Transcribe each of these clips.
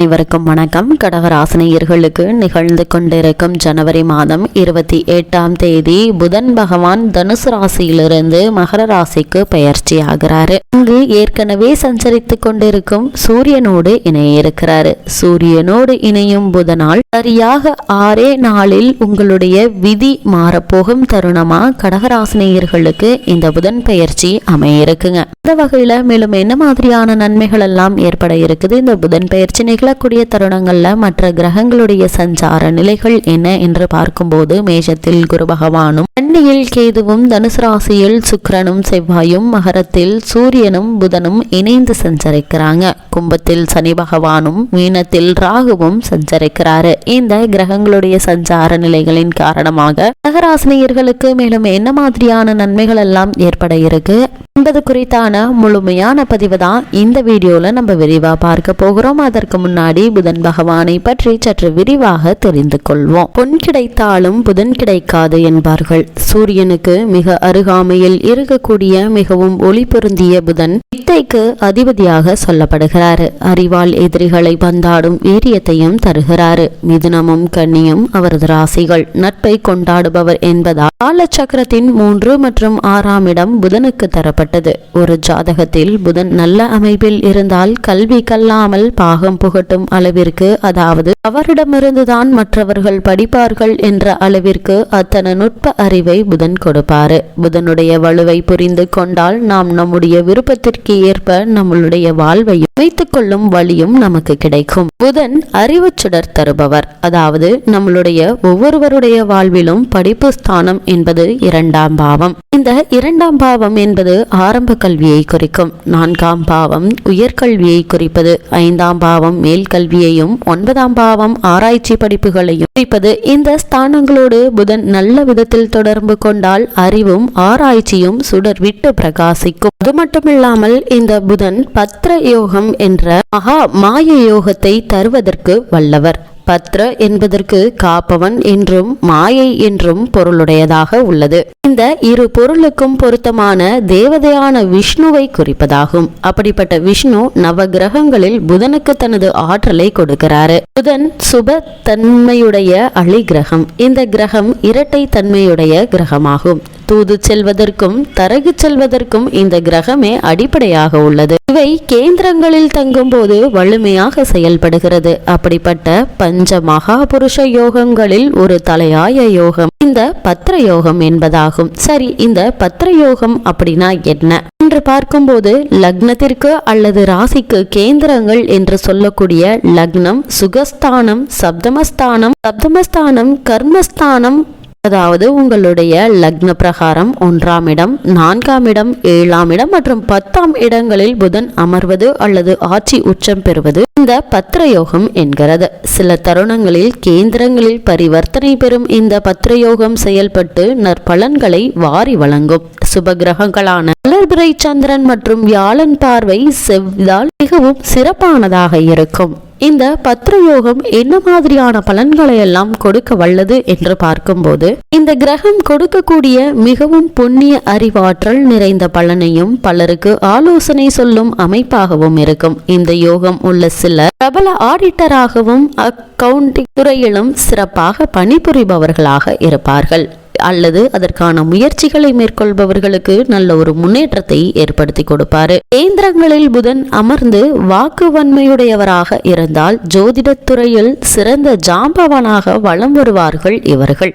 அனைவருக்கும் வணக்கம். கடகராசினியர்களுக்கு நிகழ்ந்து கொண்டிருக்கும் ஜனவரி மாதம் இருபத்தி எட்டாம் தேதி புதன் பகவான் தனுசு ராசியிலிருந்து மகர ராசிக்கு பயிற்சி ஆகிறாரு அங்கு ஏற்கனவே சஞ்சரித்துக் கொண்டிருக்கும் சூரியனோடு இணைய இருக்கிறாரு சூரியனோடு இணையும் புதனால் சரியாக ஆறே நாளில் உங்களுடைய விதி மாறப்போகும் தருணமா? கடகராசினியர்களுக்கு இந்த புதன் பயிற்சி அமைய இருக்குங்க இந்த வகையில மேலும் என்ன மாதிரியான நன்மைகள் எல்லாம் ஏற்பட இருக்குது? இந்த புதன் பயிற்சி நிகழக்கூடிய தருணங்கள்ல மற்ற கிரகங்களுடைய சஞ்சார நிலைகள் என்ன என்று பார்க்கும்போது மேஷத்தில் குரு பகவானும் கண்ணியில் கேதுவும் தனுசு ராசியில் சுக்கிரனும் செவ்வாயும் மகரத்தில் சூரியனும் புதனும் இணைந்து சஞ்சரிக்கிறாங்க. கும்பத்தில் சனி பகவானும் மீனத்தில் ராகுவும் சஞ்சரிக்கிறாரு. இந்த கிரகங்களுடைய சஞ்சார நிலைகளின் காரணமாக நகராசினியர்களுக்கு மேலும் என்ன மாதிரியான நன்மைகள் எல்லாம் ஏற்பட இருக்கு? என்பது குறித்தான முழுமையான பதிவு தான் இந்த வீடியோல நம்ம விரிவா பார்க்க போகிறோம். அதற்கு முன்னாடி புதன் பகவானை பற்றி சற்று விரிவாக தெரிந்து கொள்வோம். பொன் கிடைத்தாலும் புதன் கிடைக்காது என்பார்கள். சூரியனுக்கு மிக அருகாமையில் இருக்கக்கூடிய மிகவும் ஒளி பொருந்திய புதன் வித்தைக்கு அதிபதியாக சொல்லப்படுகிறார். அறிவால் எதிரிகளை பந்தாடும் வீரியத்தையும் தருகிறாரு. மிதுனமும் கன்னியும் அவரது ராசிகள். நட்பை கொண்டாடுபவர் என்பதால் காலச்சக்கரத்தின் மூன்று மற்றும் ஆறாம் இடம் புதனுக்கு தரப்பட்டது. ஒரு ஜாதகத்தில் புதன் நல்ல அமைப்பில் இருந்தால் கல்வி கல்லாமல் பாகம் புகழ் புகட்டும் அளவிற்கு அதாவது அவரிடமிருந்துதான் மற்றவர்கள் படிப்பார்கள் என்ற அளவிற்கு அத்தனை நுட்ப அறிவை புதன் கொடுப்பாரு. புதனுடைய வலுவை புரிந்து கொண்டால் நாம் நம்முடைய விருப்பத்திற்கு ஏற்ப நம்மளுடைய வாழ்வையும் வைத்துக் கொள்ளும் வழியும் நமக்கு கிடைக்கும். புதன் அறிவு சுடர் தருபவர். அதாவது நம்மளுடைய ஒவ்வொருவருடைய வாழ்விலும் படிப்பு ஸ்தானம் என்பது இரண்டாம் பாவம். இந்த இரண்டாம் பாவம் என்பது ஆரம்ப கல்வியை குறிக்கும். நான்காம் பாவம் உயர்கல்வியை குறிப்பது. ஐந்தாம் பாவம் மேல் கல்வியையும் ஒன்பதாம் பாவம் ஆராய்ச்சி படிப்புகளையும் குறிப்பது இந்த ஸ்தானங்களோடு புதன் நல்ல விதத்தில் தொடர்பு கொண்டால் அறிவும் ஆராய்ச்சியும் சுடர் விட்டு பிரகாசிக்கும். அது மட்டுமில்லாமல் இந்த புதன் பத்ர யோகம் என்ற மகா மாய யோகத்தை தருவதற்கு வல்லவர். பத்ர என்பதற்கு காப்பவன் என்றும் மாயை என்றும் பொருளுடையதாக உள்ளது. இந்த இரு பொருளுக்கும் பொருத்தமான தேவதையான விஷ்ணுவை குறிப்பதாகும். அப்படிப்பட்ட விஷ்ணு நவ கிரகங்களில் புதனுக்கு தனது ஆற்றலை கொடுக்கிறாரு. புதன் சுப தன்மையுடைய அழி கிரகம் இந்த கிரகம் இரட்டை தன்மையுடைய கிரகமாகும். தூது செல்வதற்கும் தரகு செல்வதற்கும் இந்த கிரகமே அடிப்படையாக உள்ளது. இவை கேந்திரங்களில் தங்கும் போது வலிமையாக செயல்படுகிறது. அப்படிப்பட்ட பஞ்ச மகாபுருஷ யோகங்களில் ஒரு தலையாய யோகம் இந்த பத்திர யோகம் என்பதாகும். சரி இந்த பத்திர யோகம் அப்படின்னா என்ன? என்று பார்க்கும்போது லக்னத்திற்கு அல்லது ராசிக்கு கேந்திரங்கள் என்று சொல்லக்கூடிய லக்னம் சுகஸ்தானம் சப்தமஸ்தானம் சப்தமஸ்தானம் கர்மஸ்தானம் அதாவது உங்களுடைய லக்ன பிரகாரம் ஒன்றாம் இடம் நான்காம் இடம் ஏழாம் இடம் மற்றும் பத்தாம் இடங்களில் புதன் அமர்வது அல்லது ஆட்சி உச்சம் பெறுவது இந்த பத்திரயோகம் என்கிறது. சில தருணங்களில் கேந்திரங்களில் பரிவர்த்தனை பெறும் இந்த பத்திரயோகம் செயல்பட்டு நற்பலன்களை வாரி வழங்கும். சுப கிரகங்களான வளர்பிறை சந்திரன் மற்றும் வியாழன் பார்வை செவ்வால் மிகவும் சிறப்பானதாக இருக்கும். இந்த பத்ரயோகம் என்ன மாதிரியான பலன்களை எல்லாம் கொடுக்க வல்லது என்று பார்க்கும்போது இந்த கிரகம் கொடுக்கக்கூடிய மிகவும் புண்ணிய அறிவாற்றல் நிறைந்த பலனையும் பலருக்கு ஆலோசனை சொல்லும் அமைப்பாகவும் இருக்கும். இந்த யோகம் உள்ள சில பிரபல ஆடிட்டராகவும் அக்கவுண்டிங் துறையிலும் சிறப்பாக பணிபுரிபவர்களாக இருப்பார்கள். அல்லது அதற்கான முயற்சிகளை மேற்கொள்பவர்களுக்கு நல்ல ஒரு முன்னேற்றத்தை ஏற்படுத்தி கொடுப்பார். கேந்திரங்களில் புதன் அமர்ந்து வாக்கு வன்மையுடையவராக இருந்தால் ஜோதிடத்துறையில் சிறந்த ஜாம்பவனாக வலம் வருவார்கள் இவர்கள்.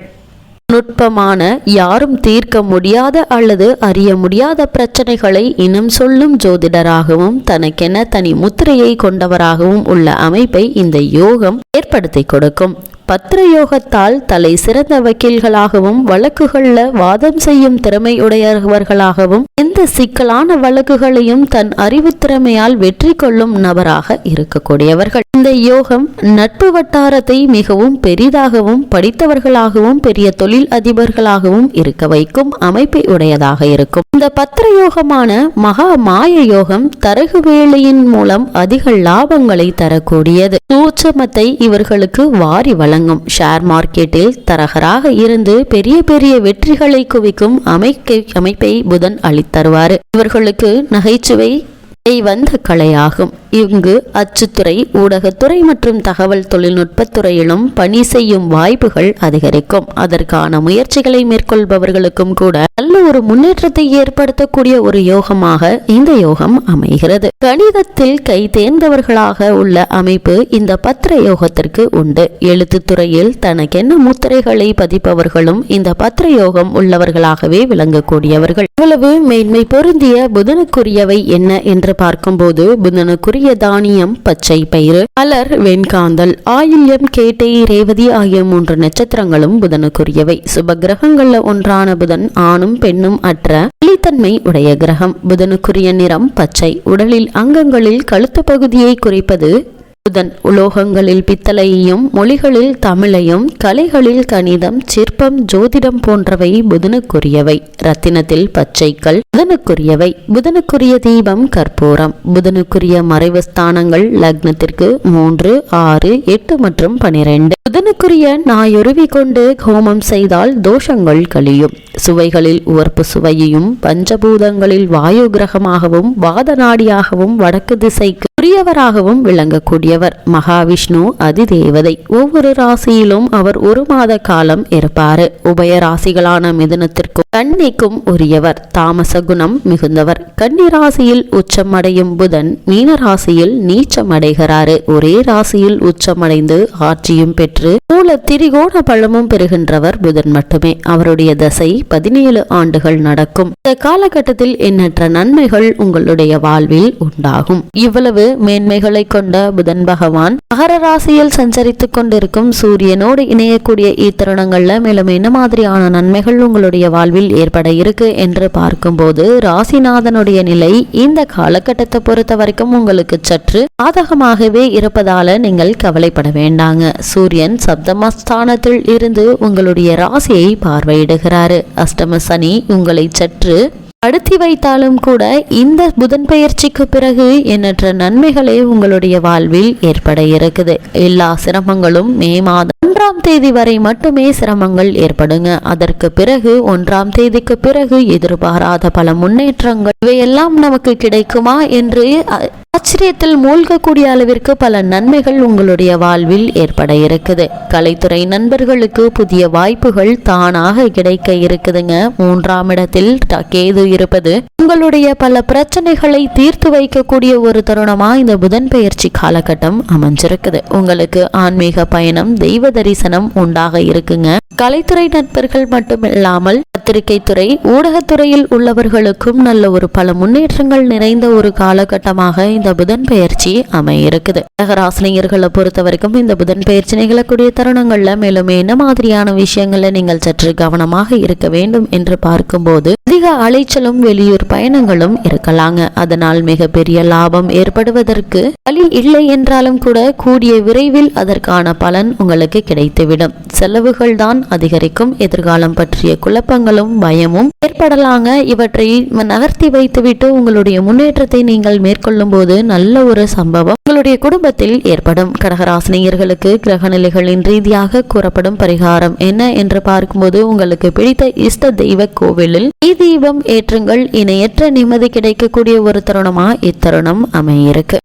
நுட்பமான யாரும் தீர்க்க முடியாத அல்லது அறிய முடியாத பிரச்சனைகளை இனம் சொல்லும் ஜோதிடராகவும் தனக்கென தனி முத்திரையை கொண்டவராகவும் உள்ள அமைப்பை இந்த யோகம் ஏற்படுத்தி கொடுக்கும். பத்திர யோகத்தால் தலை சிறந்த வக்கீல்களாகவும் வழக்குகள்ல வாதம் செய்யும் திறமையுடையவர்களாகவும் எந்த சிக்கலான வழக்குகளையும் தன் அறிவு திறமையால் வெற்றி கொள்ளும் நபராக இருக்கக்கூடியவர்கள். இந்த யோகம் நட்பு வட்டாரத்தை மிகவும் பெரிதாகவும் படித்தவர்களாகவும் பெரிய தொழில் அதிபர்களாகவும் இருக்க வைக்கும் அமைப்பை உடையதாக இருக்கும். இந்த பத்திர யோகமான மகா மாய யோகம் தரகு வேலையின் மூலம் அதிக லாபங்களை தரக்கூடியது. சூட்சமத்தை இவர்களுக்கு வாரி வழங்கும் ஷேர் மார்க்கெட்டில் தரகராக இருந்து பெரிய பெரிய வெற்றிகளை குவிக்கும் அமைக்கை அமைப்பை புதன் அளித்தருவார். இவர்களுக்கு நகைச்சுவை வந்த கலையாகும் இங்கு அச்சுத்துறை ஊடகத்துறை மற்றும் தகவல் தொழில்நுட்பத்துறையிலும் பணி செய்யும் வாய்ப்புகள் அதிகரிக்கும். அதற்கான முயற்சிகளை மேற்கொள்பவர்களுக்கும் கூட நல்ல ஒரு முன்னேற்றத்தை ஏற்படுத்தக்கூடிய ஒரு யோகமாக இந்த யோகம் அமைகிறது. கணிதத்தில் கை தேர்ந்தவர்களாக உள்ள அமைப்பு இந்த பத்திர யோகத்திற்கு உண்டு. எழுத்துத் துறையில் தனக்கென்ன முத்திரைகளை பதிப்பவர்களும் இந்த பத்திர யோகம் உள்ளவர்களாகவே விளங்கக்கூடியவர்கள். இவ்வளவு மேன்மை பொருந்திய புதனுக்குரியவை என்ன என்ற பார்க்கும்போது புதனுக்குரிய தானியம் பச்சை பயிறு அலர் வெண்காந்தல் ஆயில்யம் கேட்டை ரேவதி ஆகிய மூன்று நட்சத்திரங்களும் புதனுக்குரியவை. சுப கிரகங்கள்ல ஒன்றான புதன் ஆணும் பெண்ணும் அற்ற வெளித்தன்மை உடைய கிரகம். புதனுக்குரிய நிறம் பச்சை. உடலில் அங்கங்களில் கழுத்து பகுதியை குறிப்பது புதன் உலோகங்களில் பித்தளையையும் மொழிகளில் தமிழையும் கலைகளில் கணிதம் சிற்பம் ஜோதிடம் போன்றவை புதனுக்குரியவை. ரத்தினத்தில் பச்சைக்கல் புதனுக்குரியவை. புதனுக்குரிய தீபம் கற்பூரம். புதனுக்குரிய மறைவு ஸ்தானங்கள் லக்னத்திற்கு மூன்று ஆறு எட்டு மற்றும் பனிரெண்டு. புதனுக்குரிய நாயொருவி கொண்டு ஹோமம் செய்தால் தோஷங்கள் கழியும். சுவைகளில் உவர்ப்பு சுவையையும் பஞ்சபூதங்களில் வாயு கிரகமாகவும் வாத நாடியாகவும் வடக்கு திசைக்கு உரியவராகவும் விளங்கக்கூடியவர். மகாவிஷ்ணு அதிதேவதை. ஒவ்வொரு ராசியிலும் அவர் ஒரு மாத காலம் இருப்பாரு. உபய ராசிகளான மிதுனத்திற்கும் கன்னிக்கும் உரியவர். தாமச குணம் மிகுந்தவர். கன்னி ராசியில் உச்சமடையும் புதன் மீன ராசியில் நீச்சமடைகிறாரு. ஒரே ராசியில் உச்சமடைந்து ஆட்சியும் பெற்று மூல திரிகோண பழமும் பெறுகின்றவர் புதன் மட்டுமே. அவருடைய தசை பதினேழு ஆண்டுகள் நடக்கும். இந்த காலகட்டத்தில் எண்ணற்ற நன்மைகள் உங்களுடைய வாழ்வில் உண்டாகும். இவ்வளவு மேன்மைகளை கொண்ட புதன் பகவான் மகர ராசியில் சஞ்சரித்துக் கொண்டிருக்கும் சூரியனோடு இணையக்கூடிய இத்தருணங்கள்ல மேலும் என்ன மாதிரியான நன்மைகள் உங்களுடைய வாழ்வில் ஏற்பட இருக்கு என்று பார்க்கும்போது ராசிநாதனுடைய நிலை இந்த காலகட்டத்தை பொறுத்த வரைக்கும் உங்களுக்கு சற்று சாதகமாகவே இருப்பதால நீங்கள் கவலைப்பட வேண்டாங்க. சூரியன் சப்தமஸ்தானத்தில் இருந்து உங்களுடைய ராசியை பார்வையிடுகிறாரு. அஷ்டம சனி உங்களை சற்று படுத்தி வைத்தாலும் கூட இந்த புதன் பெயர்ச்சிக்கு பிறகு எண்ணற்ற நன்மைகளே உங்களுடைய வாழ்வில் ஏற்பட இருக்குது. எல்லா சிரமங்களும் மே மாதம் ஒன்றாம் தேதி வரை மட்டுமே சிரமங்கள் ஏற்படுங்க. அதற்கு பிறகு ஒன்றாம் தேதிக்கு பிறகு எதிர்பாராத பல முன்னேற்றங்கள். இவையெல்லாம் நமக்கு கிடைக்குமா என்று ஆச்சரியத்தில் மூழ்கக்கூடிய அளவிற்கு பல நன்மைகள் உங்களுடைய வாழ்வில் ஏற்பட இருக்குது. கலைத்துறை நண்பர்களுக்கு புதிய வாய்ப்புகள் தானாக கிடைக்க இருக்குதுங்க. மூன்றாம் இடத்தில் கேது இருப்பது உங்களுடைய பல பிரச்சனைகளை தீர்த்து வைக்கக்கூடிய ஒரு தருணமா இந்த புதன் பெயர்ச்சி காலகட்டம் அமைஞ்சிருக்குது. உங்களுக்கு ஆன்மீக பயணம் தெய்வ தரிசனம் உண்டாக இருக்குங்க. கலைத்துறை நண்பர்கள் மட்டுமில்லாமல் பத்திரிகை துறை ஊடகத்துறையில் உள்ளவர்களுக்கும் நல்ல ஒரு பல முன்னேற்றங்கள் நிறைந்த ஒரு காலகட்டமாக இந்த புதன் அமைய அமையிருக்குது. நகராசினியர்களை பொறுத்த வரைக்கும் இந்த புதன் பயிற்சி நிகழக்கூடிய தருணங்கள்ல மேலும் என்ன மாதிரியான விஷயங்களை நீங்கள் சற்று கவனமாக இருக்க வேண்டும் என்று பார்க்கும்போது அதிக அலைச்சலும் வெளியூர் பயணங்களும் இருக்கலாங்க. அதனால் மிகப்பெரிய லாபம் ஏற்படுவதற்கு வழி இல்லை என்றாலும் கூட கூடிய விரைவில் அதற்கான பலன் உங்களுக்கு கிடைத்துவிடும். செலவுகள் தான் அதிகரிக்கும். எதிர்காலம் பற்றிய குழப்பங்கள் குழப்பங்களும் பயமும் ஏற்படலாங்க. இவற்றை நகர்த்தி வைத்துவிட்டு உங்களுடைய முன்னேற்றத்தை நீங்கள் மேற்கொள்ளும் போது நல்ல ஒரு சம்பவம் உங்களுடைய குடும்பத்தில் ஏற்படும். கடகராசினியர்களுக்கு கிரகநிலைகளின் ரீதியாக கூறப்படும் பரிகாரம் என்ன என்று பார்க்கும்போது உங்களுக்கு பிடித்த இஷ்ட தெய்வ கோவிலில் தீபம் ஏற்றுங்கள். இணையற்ற நிம்மதி கிடைக்கக்கூடிய ஒரு தருணமா? இத்தருணம் அமையிருக்கு.